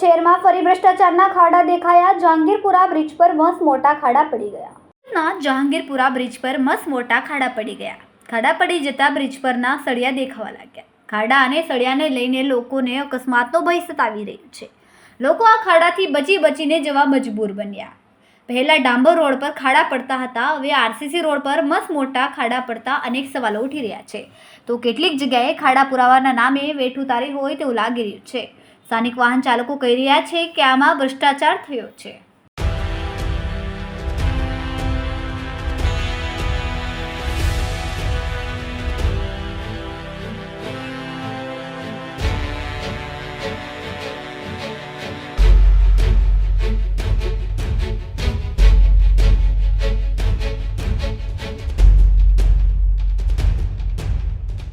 શહેરમાં ફરી ભ્રષ્ટાચારના ખાડા દેખાયા. જહાંગીરપુરા બ્રિજ પર મસ્ત મોટા ખાડા પડી ગયા. જહાંગીરપુરા બ્રિજ પર મસ્ત મોટા ખાડા પડી ગયા. ખાડા પડી જતા બ્રિજ પરના સળિયા દેખાવા લાગ્યા. ખાડા અને સળિયાને લઈને લોકોને અકસ્માતનો ભય સતાવી રહ્યું છે. લોકો આ ખાડાથી બચી બચીને જવા મજબૂર બન્યા. પહેલાં ડાંબર રોડ પર ખાડા પડતા હતા, હવે આરસીસી રોડ પર મસ્ત મોટા ખાડા પડતા અનેક સવાલો ઉઠી રહ્યા છે. તો કેટલીક જગ્યાએ ખાડા પુરાવાના નામે વેઠ ઉતારી હોય તેવું લાગી રહ્યું છે. સ્થાનિક વાહન ચાલકો કહી રહ્યા છે કે આમાં ભ્રષ્ટાચાર થયો છે.